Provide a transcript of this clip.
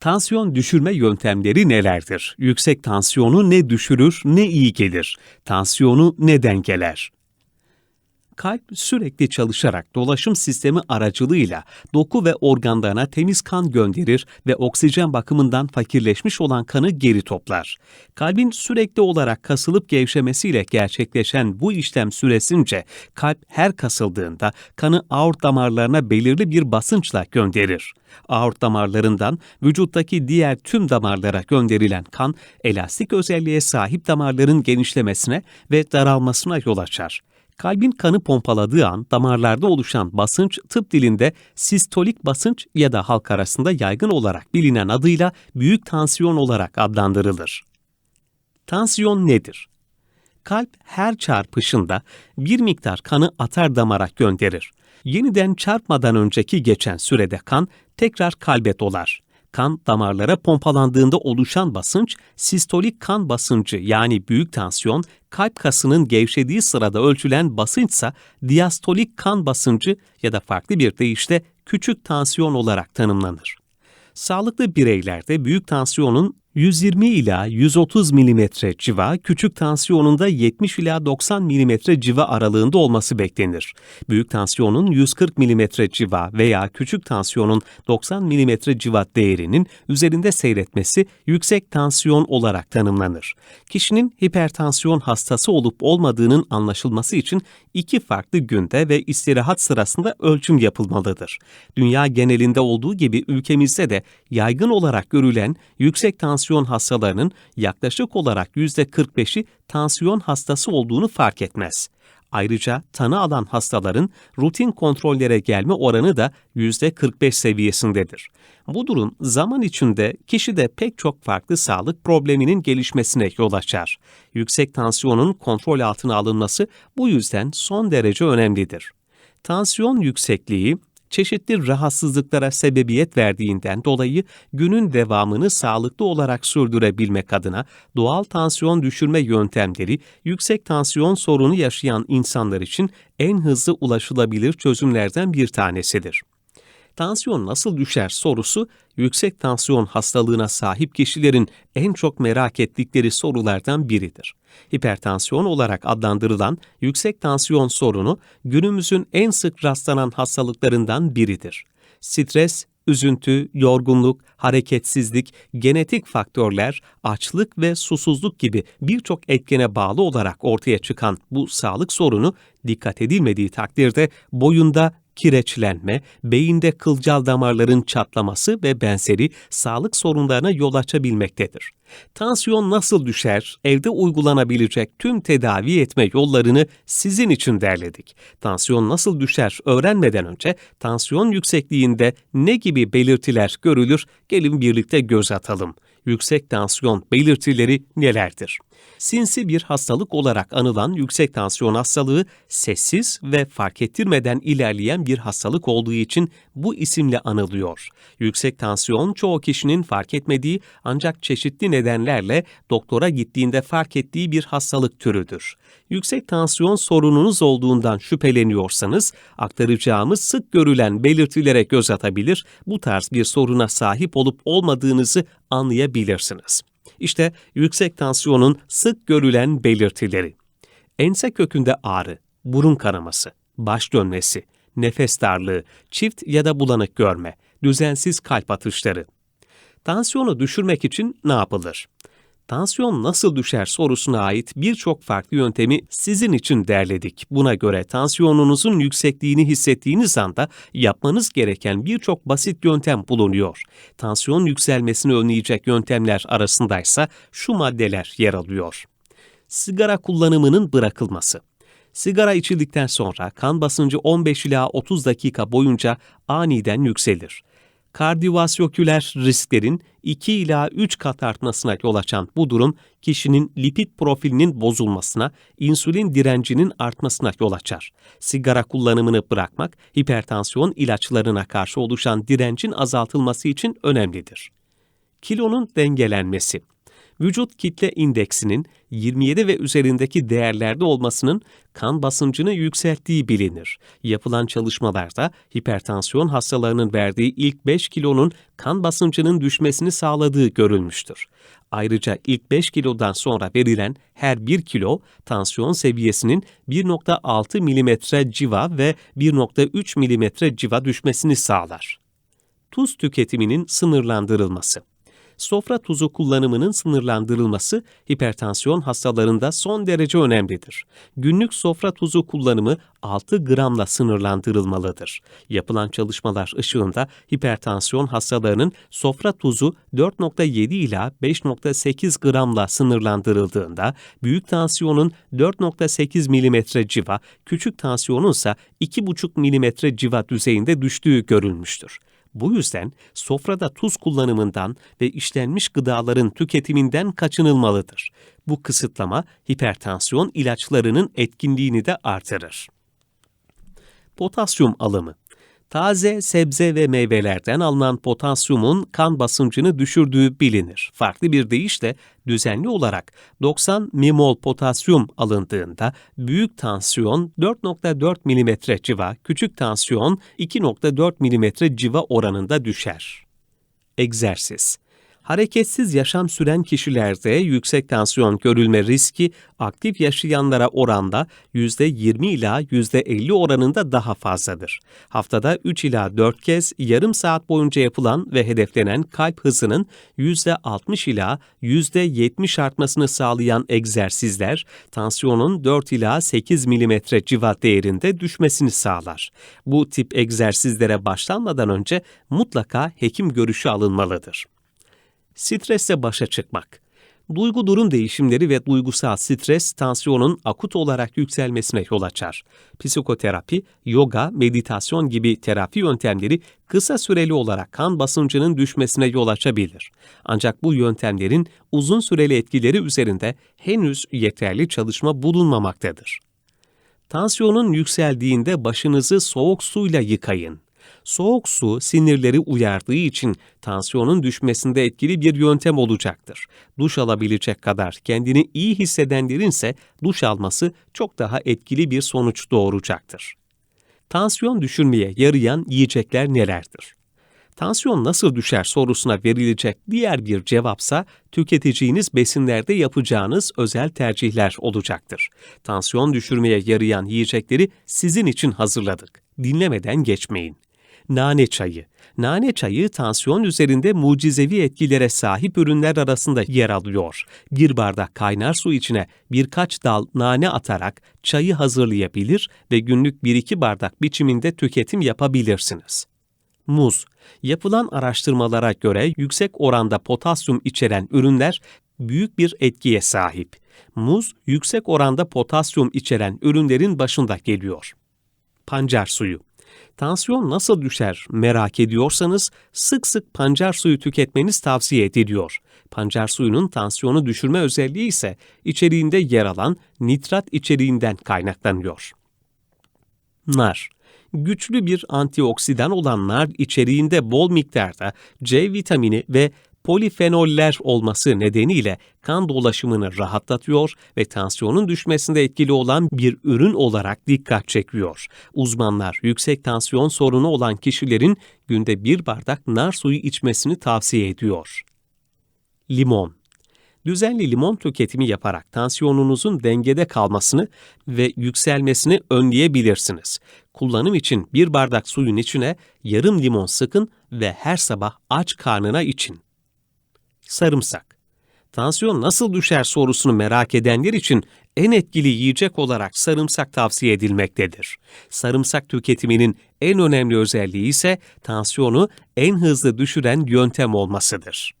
Tansiyon düşürme yöntemleri nelerdir? Yüksek tansiyonu ne düşürür, ne iyi gelir? Tansiyonu ne dengeler? Kalp sürekli çalışarak dolaşım sistemi aracılığıyla doku ve organlarına temiz kan gönderir ve oksijen bakımından fakirleşmiş olan kanı geri toplar. Kalbin sürekli olarak kasılıp gevşemesiyle gerçekleşen bu işlem süresince kalp her kasıldığında kanı aort damarlarına belirli bir basınçla gönderir. Aort damarlarından vücuttaki diğer tüm damarlara gönderilen kan elastik özelliğe sahip damarların genişlemesine ve daralmasına yol açar. Kalbin kanı pompaladığı an damarlarda oluşan basınç tıp dilinde sistolik basınç ya da halk arasında yaygın olarak bilinen adıyla büyük tansiyon olarak adlandırılır. Tansiyon nedir? Kalp her çarpışında bir miktar kanı atar damara gönderir. Yeniden çarpmadan önceki geçen sürede kan tekrar kalbe dolar kan damarlara pompalandığında oluşan basınç, sistolik kan basıncı yani büyük tansiyon, kalp kasının gevşediği sırada ölçülen basınçsa diastolik kan basıncı ya da farklı bir deyişle küçük tansiyon olarak tanımlanır. Sağlıklı bireylerde büyük tansiyonun 120 ila 130 mm civa, küçük tansiyonunda 70 ila 90 mm civa aralığında olması beklenir. Büyük tansiyonun 140 mm civa veya küçük tansiyonun 90 mm civa değerinin üzerinde seyretmesi yüksek tansiyon olarak tanımlanır. Kişinin hipertansiyon hastası olup olmadığının anlaşılması için iki farklı günde ve istirahat sırasında ölçüm yapılmalıdır. Dünya genelinde olduğu gibi ülkemizde de yaygın olarak görülen yüksek tansiyon tansiyon hastalarının yaklaşık olarak %45'i tansiyon hastası olduğunu fark etmez. Ayrıca tanı alan hastaların rutin kontrollere gelme oranı da %45 seviyesindedir. Bu durum zaman içinde kişide pek çok farklı sağlık probleminin gelişmesine yol açar. Yüksek tansiyonun kontrol altına alınması bu yüzden son derece önemlidir. Tansiyon yüksekliği çeşitli rahatsızlıklara sebebiyet verdiğinden dolayı günün devamını sağlıklı olarak sürdürebilmek adına doğal tansiyon düşürme yöntemleri yüksek tansiyon sorunu yaşayan insanlar için en hızlı ulaşılabilir çözümlerden bir tanesidir tansiyon nasıl düşer sorusu yüksek tansiyon hastalığına sahip kişilerin en çok merak ettikleri sorulardan biridir. Hipertansiyon olarak adlandırılan yüksek tansiyon sorunu günümüzün en sık rastlanan hastalıklarından biridir. Stres, üzüntü, yorgunluk, hareketsizlik, genetik faktörler, açlık ve susuzluk gibi birçok etkene bağlı olarak ortaya çıkan bu sağlık sorunu dikkat edilmediği takdirde boyunda kireçlenme, beyinde kılcal damarların çatlaması ve benzeri sağlık sorunlarına yol açabilmektedir. Tansiyon nasıl düşer? Evde uygulanabilecek tüm tedavi etme yollarını sizin için derledik. Tansiyon nasıl düşer öğrenmeden önce tansiyon yüksekliğinde ne gibi belirtiler görülür? Gelin birlikte göz atalım. Yüksek tansiyon belirtileri nelerdir? Sinsi bir hastalık olarak anılan yüksek tansiyon hastalığı sessiz ve fark ettirmeden ilerleyen bir hastalık olduğu için bu isimle anılıyor. Yüksek tansiyon çoğu kişinin fark etmediği ancak çeşitli nedenlerle doktora gittiğinde fark ettiği bir hastalık türüdür. Yüksek tansiyon sorununuz olduğundan şüpheleniyorsanız aktaracağımız sık görülen belirtilere göz atabilir, bu tarz bir soruna sahip olup olmadığınızı anlayabilirsiniz. İşte yüksek tansiyonun sık görülen belirtileri. Ense kökünde ağrı, burun kanaması, baş dönmesi, nefes darlığı, çift ya da bulanık görme, düzensiz kalp atışları. Tansiyonu düşürmek için ne yapılır? Tansiyon nasıl düşer sorusuna ait birçok farklı yöntemi sizin için derledik. Buna göre tansiyonunuzun yüksekliğini hissettiğiniz anda yapmanız gereken birçok basit yöntem bulunuyor. Tansiyon yükselmesini önleyecek yöntemler arasındaysa şu maddeler yer alıyor. Sigara kullanımının bırakılması. Sigara içildikten sonra kan basıncı 15 ila 30 dakika boyunca aniden yükselir kardiyovasküler risklerin 2 ila 3 kat artmasına yol açan bu durum kişinin lipid profilinin bozulmasına, insülin direncinin artmasına yol açar. Sigara kullanımını bırakmak hipertansiyon ilaçlarına karşı oluşan direncin azaltılması için önemlidir. Kilonun dengelenmesi Vücut kitle indeksinin 27 ve üzerindeki değerlerde olmasının kan basıncını yükselttiği bilinir. Yapılan çalışmalarda hipertansiyon hastalarının verdiği ilk 5 kilonun kan basıncının düşmesini sağladığı görülmüştür. Ayrıca ilk 5 kilodan sonra verilen her 1 kilo tansiyon seviyesinin 1.6 mm civa ve 1.3 mm civa düşmesini sağlar. Tuz tüketiminin sınırlandırılması sofra tuzu kullanımının sınırlandırılması hipertansiyon hastalarında son derece önemlidir. Günlük sofra tuzu kullanımı 6 gramla sınırlandırılmalıdır. Yapılan çalışmalar ışığında hipertansiyon hastalarının sofra tuzu 4.7 ila 5.8 gramla sınırlandırıldığında büyük tansiyonun 4.8 mm civa, küçük tansiyonun ise 2.5 mm civa düzeyinde düştüğü görülmüştür. Bu yüzden sofrada tuz kullanımından ve işlenmiş gıdaların tüketiminden kaçınılmalıdır. Bu kısıtlama hipertansiyon ilaçlarının etkinliğini de artırır. Potasyum alımı Taze sebze ve meyvelerden alınan potasyumun kan basıncını düşürdüğü bilinir. Farklı bir deyişle düzenli olarak 90 mimol potasyum alındığında büyük tansiyon 4.4 mm civa, küçük tansiyon 2.4 mm civa oranında düşer. Egzersiz hareketsiz yaşam süren kişilerde yüksek tansiyon görülme riski aktif yaşayanlara oranla %20 ila %50 oranında daha fazladır. Haftada 3 ila 4 kez yarım saat boyunca yapılan ve hedeflenen kalp hızının %60 ila %70 artmasını sağlayan egzersizler tansiyonun 4 ila 8 mm civa değerinde düşmesini sağlar. Bu tip egzersizlere başlanmadan önce mutlaka hekim görüşü alınmalıdır. Stresle başa çıkmak. Duygu durum değişimleri ve duygusal stres tansiyonun akut olarak yükselmesine yol açar. Psikoterapi, yoga, meditasyon gibi terapi yöntemleri kısa süreli olarak kan basıncının düşmesine yol açabilir. Ancak bu yöntemlerin uzun süreli etkileri üzerinde henüz yeterli çalışma bulunmamaktadır. Tansiyonun yükseldiğinde başınızı soğuk suyla yıkayın. Soğuk su sinirleri uyardığı için tansiyonun düşmesinde etkili bir yöntem olacaktır. Duş alabilecek kadar kendini iyi hissedenlerin ise duş alması çok daha etkili bir sonuç doğuracaktır. Tansiyon düşürmeye yarayan yiyecekler nelerdir? Tansiyon nasıl düşer sorusuna verilecek diğer bir cevapsa tüketeceğiniz besinlerde yapacağınız özel tercihler olacaktır. Tansiyon düşürmeye yarayan yiyecekleri sizin için hazırladık. Dinlemeden geçmeyin nane çayı. Nane çayı tansiyon üzerinde mucizevi etkilere sahip ürünler arasında yer alıyor. Bir bardak kaynar su içine birkaç dal nane atarak çayı hazırlayabilir ve günlük 1-2 bardak biçiminde tüketim yapabilirsiniz. Muz. Yapılan araştırmalara göre yüksek oranda potasyum içeren ürünler büyük bir etkiye sahip. Muz, yüksek oranda potasyum içeren ürünlerin başında geliyor. Pancar suyu Tansiyon nasıl düşer merak ediyorsanız sık sık pancar suyu tüketmeniz tavsiye ediliyor. Pancar suyunun tansiyonu düşürme özelliği ise içeriğinde yer alan nitrat içeriğinden kaynaklanıyor. Nar Güçlü bir antioksidan olan nar içeriğinde bol miktarda C vitamini ve polifenoller olması nedeniyle kan dolaşımını rahatlatıyor ve tansiyonun düşmesinde etkili olan bir ürün olarak dikkat çekiyor. Uzmanlar yüksek tansiyon sorunu olan kişilerin günde bir bardak nar suyu içmesini tavsiye ediyor. Limon Düzenli limon tüketimi yaparak tansiyonunuzun dengede kalmasını ve yükselmesini önleyebilirsiniz. Kullanım için bir bardak suyun içine yarım limon sıkın ve her sabah aç karnına için. Sarımsak. Tansiyon nasıl düşer sorusunu merak edenler için en etkili yiyecek olarak sarımsak tavsiye edilmektedir. Sarımsak tüketiminin en önemli özelliği ise tansiyonu en hızlı düşüren yöntem olmasıdır.